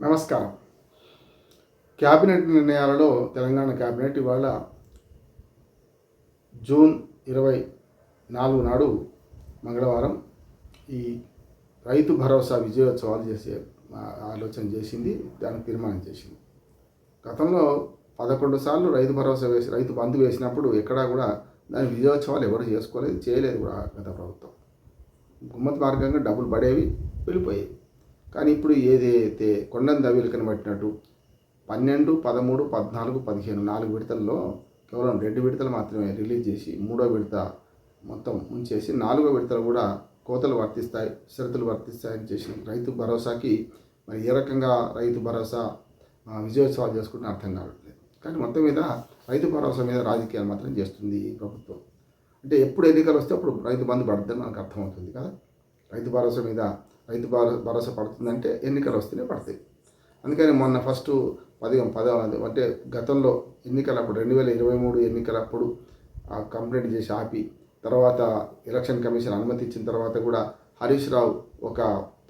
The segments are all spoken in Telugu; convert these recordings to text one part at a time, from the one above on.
నమస్కారం. క్యాబినెట్ నిర్ణయాలలో తెలంగాణ క్యాబినెట్ ఇవాళ జూన్ ఇరవై నాలుగు నాడు మంగళవారం ఈ రైతు భరోసా విజయోత్సవాలు చేసే ఆలోచన చేసింది దానికి తీర్మానం చేసింది. గతంలో పదకొండు సార్లు రైతు భరోసా వేసి రైతు బంధు వేసినప్పుడు ఎక్కడా కూడా దాని విజయోత్సవాలు ఎవరు చేసుకోలేదు చేయలేదు కూడా గత ప్రభుత్వం. గుమ్మతి మార్గంగా డబ్బులు పడేవి వెళ్ళిపోయేవి. కానీ ఇప్పుడు ఏదైతే కొండను దవిలికని పట్టినట్టు పన్నెండు పదమూడు పద్నాలుగు పదిహేను నాలుగు విడతల్లో కేవలం రెండు విడతలు మాత్రమే రిలీజ్ చేసి మూడో విడత మొత్తం ఉంచేసి నాలుగో విడతలు కూడా కోతలు వర్తిస్తాయి షరతులు వర్తిస్తాయని చేసిన రైతు భరోసాకి మరి ఏ రకంగా రైతు భరోసా విజయోత్సవాలు చేసుకుంటే అర్థం కావట్లేదు. కానీ మొత్తం మీద రైతు భరోసా మీద రాజకీయాలు మాత్రం చేస్తుంది ఈ ప్రభుత్వం. అంటే ఎప్పుడు ఎన్నికలు వస్తే అప్పుడు రైతు బంధు పడుతుందని మనకు అర్థమవుతుంది కదా. రైతు భరోసా మీద రైతు భరో- భరోసా పడుతుందంటే ఎన్నికలు వస్తేనే పడతాయి. అందుకని మొన్న ఫస్ట్ పది పద అంటే గతంలో ఎన్నికలప్పుడు రెండు వేల ఇరవై మూడు ఎన్నికలప్పుడు కంప్లైంట్ చేసి ఆపి తర్వాత ఎలక్షన్ కమిషన్ అనుమతి ఇచ్చిన తర్వాత కూడా హరీష్ రావు ఒక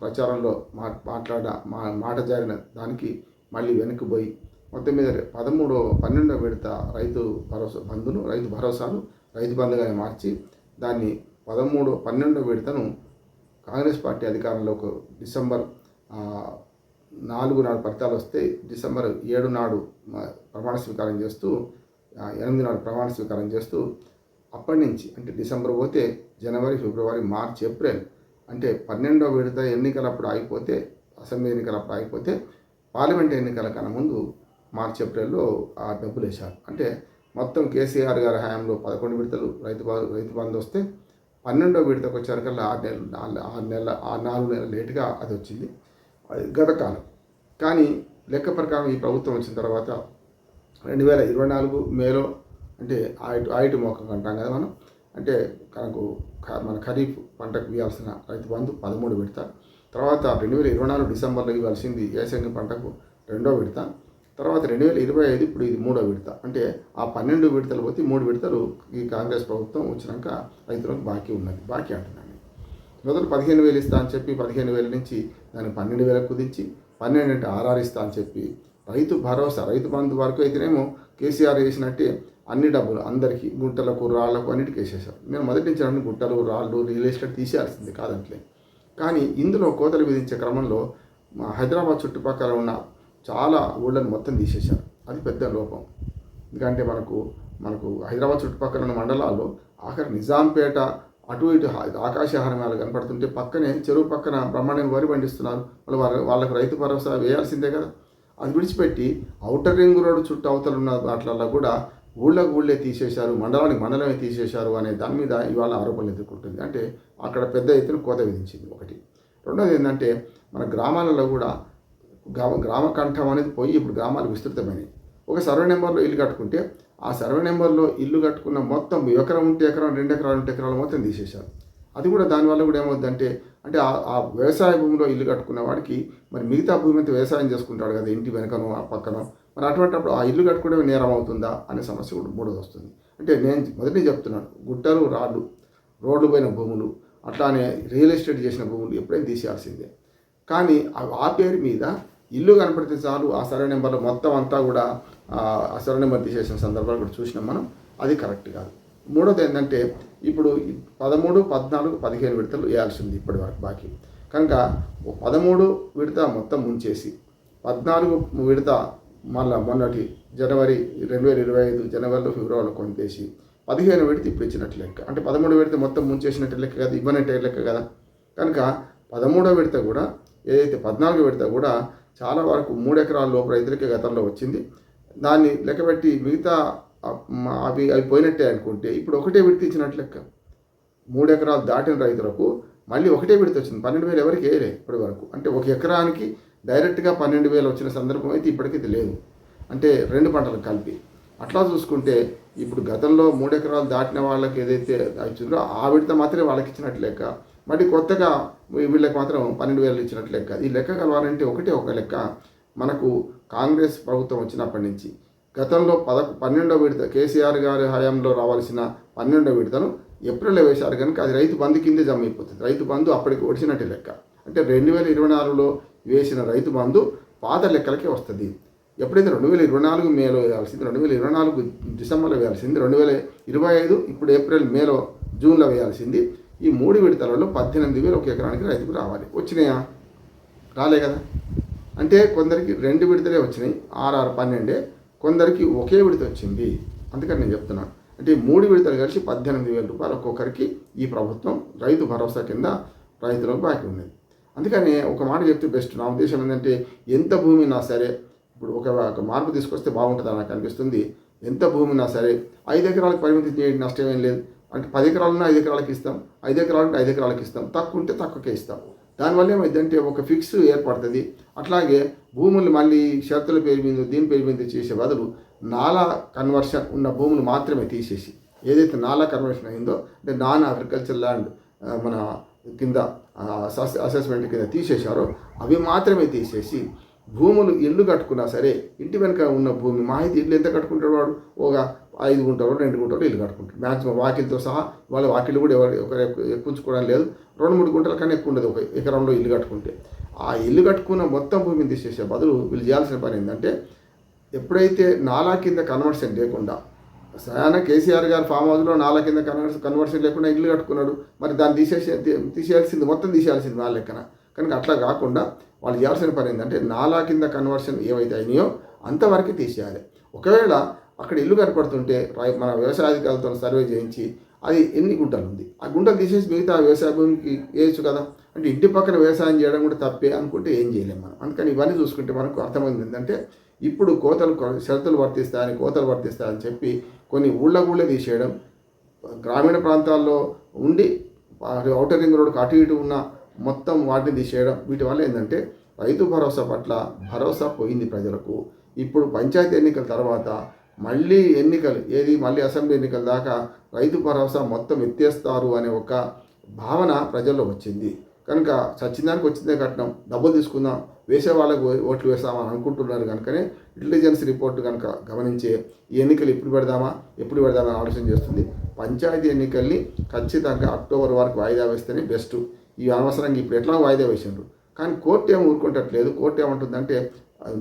ప్రచారంలో మా మాట్లాడ మా మాట జారిన దానికి మళ్ళీ వెనక్కి పోయి మొత్తం మీద పదమూడో పన్నెండో విడత రైతు భరోసా బంధును రైతు భరోసాను రైతు బంధుగానే మార్చి దాన్ని పదమూడో పన్నెండో విడతను కాంగ్రెస్ పార్టీ అధికారంలోకి డిసెంబర్ నాలుగు నాడు ఫలితాలు వస్తే డిసెంబర్ ఏడు నాడు ప్రమాణ స్వీకారం చేస్తూ ఎనిమిది నాడు ప్రమాణ స్వీకారం చేస్తూ అప్పటి నుంచి అంటే డిసెంబర్ పోతే జనవరి ఫిబ్రవరి మార్చ్ ఏప్రిల్ అంటే పన్నెండో విడత ఎన్నికలప్పుడు ఆగిపోతే అసెంబ్లీ ఎన్నికలప్పుడు ఆగిపోతే పార్లమెంట్ ఎన్నికల కన్నా ముందు మార్చ్ ఏప్రిల్లో ఆ డబ్బులు వేశారు అంటే మొత్తం కేసీఆర్ గారి హయాంలో పదకొండు విడతలు రైతు రైతు బంధు వస్తే పన్నెండో విడతకు వచ్చేసరికల్లా ఆరు నెలలు నాలుగు ఆరు నెలల ఆ నాలుగు నెలలు లేటుగా అది వచ్చింది. అది గత కాలం. కానీ లెక్క ప్రకారం ఈ ప్రభుత్వం వచ్చిన తర్వాత రెండు వేల ఇరవై నాలుగు మేలో అంటే ఆయిట్ ఆయిట్ మొక్కకు అంటాం కదా మనం. అంటే మనకు మన ఖరీఫ్ పంటకు ఇవ్వాల్సిన రైతు బంధు పదమూడు విడత. తర్వాత రెండు వేల ఇరవై నాలుగు డిసెంబర్లో ఇవ్వాల్సింది ఏసంగి పంటకు రెండో విడత. తర్వాత రెండు వేల ఇరవై ఐదు ఇప్పుడు ఇది మూడో విడత. అంటే ఆ పన్నెండు విడతలు పోతే మూడు విడతలు ఈ కాంగ్రెస్ ప్రభుత్వం వచ్చినాక రైతులకు బాకీ ఉన్నది. బాకీ అంటున్నాను మొదలు పదిహేను వేలు ఇస్తా అని చెప్పి పదిహేను వేల నుంచి దాన్ని పన్నెండు వేలకు కుదించి పన్నెండు అంటే ఆర్ఆర్ ఇస్తా అని చెప్పి రైతు భరోసా రైతు బంధు వరకు అయితేనేమో కేసీఆర్ చేసినట్టే అన్ని డబ్బులు అందరికీ గుంటలకు రాళ్ళకు అన్నిటికీ వేసేసారు నేను మొదటి నుంచి అన్ని గుంటలు రాళ్ళు రియల్ ఎస్టేట్ తీసేయాల్సింది కాదంటలే. కానీ ఇందులో కోతలు విధించే క్రమంలో మా హైదరాబాద్ చుట్టుపక్కల ఉన్న చాలా ఊళ్ళని మొత్తం తీసేశారు. అది పెద్ద లోపం. ఎందుకంటే మనకు మనకు హైదరాబాద్ చుట్టుపక్కల ఉన్న మండలాల్లో ఆఖరి నిజాంపేట అటు ఇటు ఆకాశహారమాలు ఆకాశ కనపడుతుంటే పక్కనే చెరువు పక్కన బ్రహ్మాండం వరి పండిస్తున్నారు. వాళ్ళు వాళ్ళ వాళ్ళకి రైతు భరోసా వేయాల్సిందే కదా. అది విడిచిపెట్టి ఔటర్ రింగ్ రోడ్డు చుట్టూ అవతల ఉన్న వాటిలల్లో కూడా ఊళ్ళకు ఊళ్ళే తీసేశారు మండలానికి మండలమే తీసేశారు అనే దాని మీద ఇవాళ ఆరోపణలు ఎదుర్కొంటుంది. అంటే అక్కడ పెద్ద ఎత్తున కోత విధించింది ఒకటి. రెండోది ఏంటంటే మన గ్రామాలలో కూడా గ్రామ గ్రామ కంఠం అనేది పోయి ఇప్పుడు గ్రామాలు విస్తృతమైనవి ఒక సర్వే నెంబర్లో ఇల్లు కట్టుకుంటే ఆ సర్వే నెంబర్లో ఇల్లు కట్టుకున్న మొత్తం ఎకరం ఉంటే ఎకరం రెండు ఎకరాలు ఉంటే ఎకరాలు మొత్తం తీసేశారు. అది కూడా దానివల్ల కూడా ఏమవుతుందంటే అంటే ఆ వ్యవసాయ భూమిలో ఇల్లు కట్టుకున్న వాడికి మరి మిగతా భూమి అంతా వ్యవసాయం చేసుకుంటాడు కదా ఇంటి వెనకనో ఆ పక్కనో. మరి అటువంటిప్పుడు ఆ ఇల్లు కట్టుకోవడం నేరం అవుతుందా అనే సమస్య కూడా మూడోది వస్తుంది. అంటే నేను మొదటి చెప్తున్నాను గుట్టలు రాళ్ళు రోడ్లు పోయిన భూములు అట్లానే రియల్ ఎస్టేట్ చేసిన భూములు ఎప్పుడైనా తీసేయాల్సిందే. కానీ ఆ- ఆ పేరు మీద ఇల్లు కనపడితే చాలు ఆ సర్వే నెంబర్లో మొత్తం అంతా కూడా ఆ సర్వే నెంబర్ తీసేసిన సందర్భాలు కూడా చూసినాం మనం. అది కరెక్ట్ కాదు. మూడోది ఏంటంటే ఇప్పుడు పదమూడు పద్నాలుగు పదిహేను విడతలు వేయాల్సింది ఇప్పటి వరకు బాకీ. కనుక ఓ పదమూడు విడత మొత్తం ముంచేసి పద్నాలుగు విడత మళ్ళీ మొన్నటి జనవరి రెండు వేల ఇరవై ఐదు జనవరిలో ఫిబ్రవరిలో కొంతేసి పదిహేను విడత ఇప్పుడు ఇచ్చినట్టు లెక్క. అంటే పదమూడు విడత మొత్తం ముంచేసినట్టు లెక్క కదా ఇవ్వనట్టే లెక్క కదా. కనుక పదమూడో విడత కూడా ఏదైతే పద్నాలుగో విడత కూడా చాలా వరకు మూడు ఎకరాల లోపు రైతులకే గతంలో వచ్చింది. దాన్ని లెక్కబెట్టి మిగతా అవి అవి పోయినట్టే అనుకుంటే ఇప్పుడు ఒకటే విడత ఇచ్చినట్లు లెక్క. మూడు ఎకరాలు దాటిన రైతులకు మళ్ళీ ఒకటే విడత వచ్చింది. పన్నెండు వేలు ఎవరికి వేయలే ఇప్పటి వరకు. అంటే ఒక ఎకరానికి డైరెక్ట్గా పన్నెండు వేలు వచ్చిన సందర్భం అయితే ఇప్పటికైతే లేదు అంటే రెండు పంటలు కలిపి. అట్లా చూసుకుంటే ఇప్పుడు గతంలో మూడు ఎకరాలు దాటిన వాళ్ళకి ఏదైతే వచ్చిందో ఆ విడత మాత్రమే వాళ్ళకి ఇచ్చినట్టు లెక్క. మరి కొత్తగా వీళ్ళకి మాత్రం పన్నెండు వేలు ఇచ్చినట్టు లెక్క. ఈ లెక్క కలవాలంటే ఒకటే ఒక లెక్క. మనకు కాంగ్రెస్ ప్రభుత్వం వచ్చినప్పటి నుంచి గతంలో పద పన్నెండో విడత కేసీఆర్ గారి హయాంలో రావాల్సిన పన్నెండో విడతను ఏప్రిల్లో వేశారు కనుక అది రైతు బంధు కిందే జమ అయిపోతుంది. రైతు బంధు అప్పటికి ఒడిచినట్టు లెక్క. అంటే రెండు వేల ఇరవై నాలుగులో వేసిన రైతు బంధు పాత లెక్కలకే వస్తుంది. ఎప్పుడైతే రెండు వేల ఇరవై నాలుగు మేలో వేయాల్సింది రెండు వేల ఇరవై నాలుగు డిసెంబర్లో వేయాల్సింది రెండు వేల ఇరవై ఐదు ఇప్పుడు ఏప్రిల్ మేలో జూన్లో వేయాల్సింది ఈ మూడు విడతలలో పద్దెనిమిది వేలు ఒక ఎకరానికి రైతుకు రావాలి. వచ్చినాయా? రాలే కదా. అంటే కొందరికి రెండు విడతలే వచ్చినాయి ఆరు పన్నెండే. కొందరికి ఒకే విడత వచ్చింది. అందుకని నేను చెప్తున్నాను అంటే మూడు విడతలు కలిసి పద్దెనిమిది వేల రూపాయలు ఒక్కొక్కరికి ఈ ప్రభుత్వం రైతు భరోసా కింద రైతులకు బాకీ ఉన్నది. అందుకని ఒక మాట చెప్తే బెస్ట్. నా ఉద్దేశం ఏంటంటే ఎంత భూమి నా సరే ఇప్పుడు ఒక ఒక మార్పు తీసుకొస్తే బాగుంటుందని నాకు అనిపిస్తుంది. ఎంత భూమి సరే ఐదు ఎకరాలకు పరిమితి చేయడం నష్టం ఏం లేదు. అంటే పది ఎకరాలన్నా ఐదు ఎకరాలకు ఇస్తాం ఐదు ఎకరాలంటే ఐదు ఎకరాలకు ఇస్తాం తక్కువ ఉంటే తక్కువకే ఇస్తాం. దానివల్ల ఏమైందంటే ఒక ఫిక్స్ ఏర్పడుతుంది. అట్లాగే భూములు మళ్ళీ షరతుల పేరు మీద దీని పేరు మీద చేసే బదులు నాలా కన్వర్షన్ ఉన్న భూములు మాత్రమే తీసేసి ఏదైతే నాలా కన్వర్షన్ అయిందో అంటే నాన్ అగ్రికల్చర్ ల్యాండ్ మన కింద అసెస్మెంట్ కింద తీసేశారో అవి మాత్రమే తీసేసి భూములు ఇల్లు కట్టుకున్నా సరే ఇంటి వెనుక ఉన్న భూమి మా అయితే ఇల్లు ఎంత కట్టుకుంటాడు వాడు? ఒక ఐదు గుంటలు రెండు గుంటలు ఇల్లు కట్టుకుంటారు. మ్యాక్సిమం వాకిలతో సహా వాళ్ళ వాకిలు కూడా ఎవరు ఒకరు ఎక్కుంచుకోవడం లేదు. రెండు మూడు గుంటల కన్నా ఎక్కువ ఉండదు. ఒక ఎకరంలో ఇల్లు కట్టుకుంటే. ఆ ఇల్లు కట్టుకున్న మొత్తం భూమిని తీసేసే బదులు వీళ్ళు చేయాల్సిన పని ఏంటంటే ఎప్పుడైతే నాలా కింద కన్వర్షన్ లేకుండా స్వయాన కేసీఆర్ గారు ఫామ్ హౌస్లో నాలా కింద కన్వర్షన్ కన్వర్షన్ లేకుండా ఇల్లు కట్టుకున్నాడు మరి దాన్ని తీసేసి తీసేయాల్సింది మొత్తం తీసేయాల్సింది నా లెక్కన. కనుక అట్లా కాకుండా వాళ్ళు చేయాల్సిన పని ఏంటంటే నాలా కింద కన్వర్షన్ ఏవైతే అయినాయో అంతవరకు తీసేయాలి. ఒకవేళ అక్కడ ఇల్లు కనపడుతుంటే రై- వ్యవసాయ వ్యవసాయాధికారులతో సర్వే చేయించి అది ఎన్ని గుంటలు ఉంది? ఆ గుంటలు తీసేసి మిగతా వ్యవసాయ భూమికి వేయచ్చు కదా? అంటే ఇంటి పక్కన వ్యవసాయం చేయడం కూడా తప్పే అనుకుంటే ఏం చేయలేము మనం. అందుకని ఇవన్నీ చూసుకుంటే మనకు అర్థమైంది ఏంటంటే ఇప్పుడు కోతలు షరతులు వర్తిస్తాయని కోతలు వర్తిస్తాయని చెప్పి కొన్ని ఊళ్ళ ఊళ్ళే తీసేయడం గ్రామీణ ప్రాంతాల్లో ఉండి ఔటర్ రింగ్ రోడ్కి అటు ఇటు ఉన్న మొత్తం వాటిని తీసేయడం వీటి వల్ల ఏంటంటే రైతు భరోసా పట్ల భరోసా పోయింది ప్రజలకు. ఇప్పుడు పంచాయతీ ఎన్నికల తర్వాత మళ్ళీ ఎన్నికలు ఏది మళ్ళీ అసెంబ్లీ ఎన్నికల దాకా రైతు భరోసా మొత్తం ఎత్తేస్తారు అనే ఒక భావన ప్రజల్లో వచ్చింది. కనుక సచ్చిందానికి వచ్చిందే కట్నం డబ్బులు తీసుకుందాం వేసే వాళ్ళకు ఓట్లు వేస్తామని అనుకుంటున్నారు కనుకనే ఇంటెలిజెన్స్ రిపోర్ట్ కనుక గమనించే ఈ ఎన్నికలు ఎప్పుడు పెడదామా ఎప్పుడు పెడదామా ఆలోచన చేస్తుంది. పంచాయతీ ఎన్నికల్ని ఖచ్చితంగా అక్టోబర్ వరకు వాయిదా వేస్తేనే బెస్ట్. ఈ అనవసరంగా ఇప్పుడు ఎట్లా వాయిదా వేసిండ్రు. కానీ కోర్టు ఏం ఊరుకుంటట్లేదు. కోర్టు ఏమంటుందంటే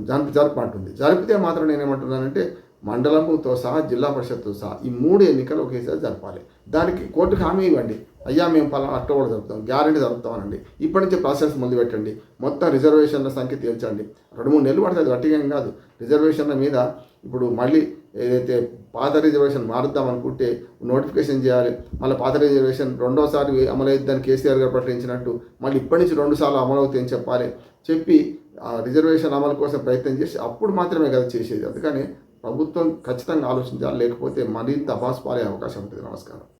జరుపు జరపంటుంది జరిపితే మాత్రం నేనేమంటున్నానంటే మండలంతో సహా జిల్లా పరిషత్తో సహా ఈ మూడు ఎన్నికలు ఒకేసారి జరపాలి. దానికి కోర్టుకు హామీ ఇవ్వండి. అయ్యా మేము పలానా అక్టోబర్ జరుపుతాం గ్యారంటీ జరుపుతామనండి. ఇప్పటి నుంచి ప్రాసెస్ మొదలు పెట్టండి. మొత్తం రిజర్వేషన్ల సంఖ్య తీర్చండి. రెండు మూడు నెలలు పడుతుంది గట్టిగా కాదు. రిజర్వేషన్ల మీద ఇప్పుడు మళ్ళీ ఏదైతే పాత రిజర్వేషన్ మారుద్దాం అనుకుంటే నోటిఫికేషన్ చేయాలి. మళ్ళీ పాత రిజర్వేషన్ రెండోసారి అమలవుద్దని కేసీఆర్ గారు ప్రకటించినట్టు మళ్ళీ ఇప్పటి నుంచి రెండు సార్లు అమలు అవుతాయని చెప్పాలి. చెప్పి ఆ రిజర్వేషన్ అమలు కోసం ప్రయత్నం చేసి అప్పుడు మాత్రమే కదా చేసేది. అందుకని ప్రభుత్వం ఖచ్చితంగా ఆలోచించాలి లేకపోతే మరింత అభాస్ పాలే అవకాశం ఉంటుంది. నమస్కారం.